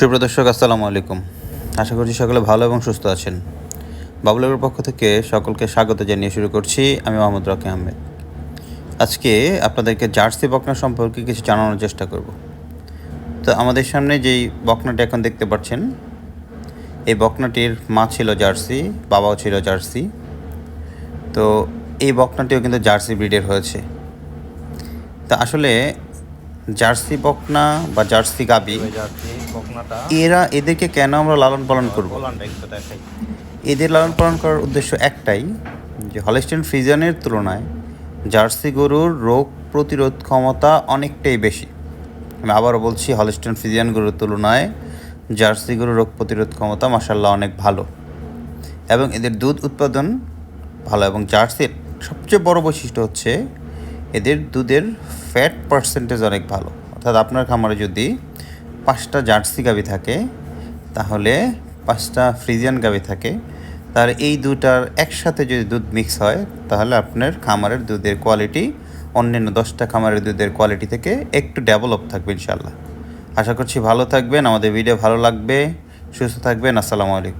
সুপ্রদর্শক আসসালামু আলাইকুম। আশা করছি সকলে ভালো এবং সুস্থ আছেন। বাবুলের পক্ষ থেকে সকলকে স্বাগত জানিয়ে শুরু করছি। আমি মোহাম্মদ রকি আহমেদ। আজকে আপনাদেরকে জার্সি বকনা সম্পর্কে কিছু জানানোর চেষ্টা করব। তো আমাদের সামনে যেই বকনাটি এখন দেখতে পাচ্ছেন, এই বকনাটির মা ছিল জার্সি, বাবাও ছিল জার্সি। তো এই বকনাটিও কিন্তু জার্সি ব্রিডের হয়েছে। তা আসলে জার্সি বকনা বা জার্সি গাবি এরা এদেরকে কেন আমরা লালন পালন করব? এদের লালন পালন করার উদ্দেশ্য একটাই যে হলিস্টিন ফ্রিজিয়ানের তুলনায় জার্সি গরুর রোগ প্রতিরোধ ক্ষমতা অনেকটাই বেশি। আমি আবারও বলছি হলিস্টিন ফ্রিজিয়ান গরুর তুলনায় জার্সি গরুর রোগ প্রতিরোধ ক্ষমতা মাসাল্লাহ অনেক ভালো এবং এদের দুধ উৎপাদন ভালো এবং জার্সির সবচেয়ে বড় বৈশিষ্ট্য হচ্ছে এদের দুধের ফ্যাট পার্সেন্টেজ অনেক ভালো। অর্থাৎ আপনার খামারে যদি পাঁচটা জার্সি গাভি থাকে, তাহলে পাঁচটা ফ্রিজিয়ান গাভি থাকে তাহলে এই দুটার একসাথে যদি দুধ মিক্স হয়, তাহলে আপনার খামারের দুধের কোয়ালিটি অন্যান্য দশটা খামারের দুধের কোয়ালিটি থেকে একটু ডেভেলপ থাকবে ইনশাল্লাহ আশা করছি ভালো থাকবেন, আমাদের ভিডিও ভালো লাগবে, সুস্থ থাকবেন, আসসালামু আলাইকুম।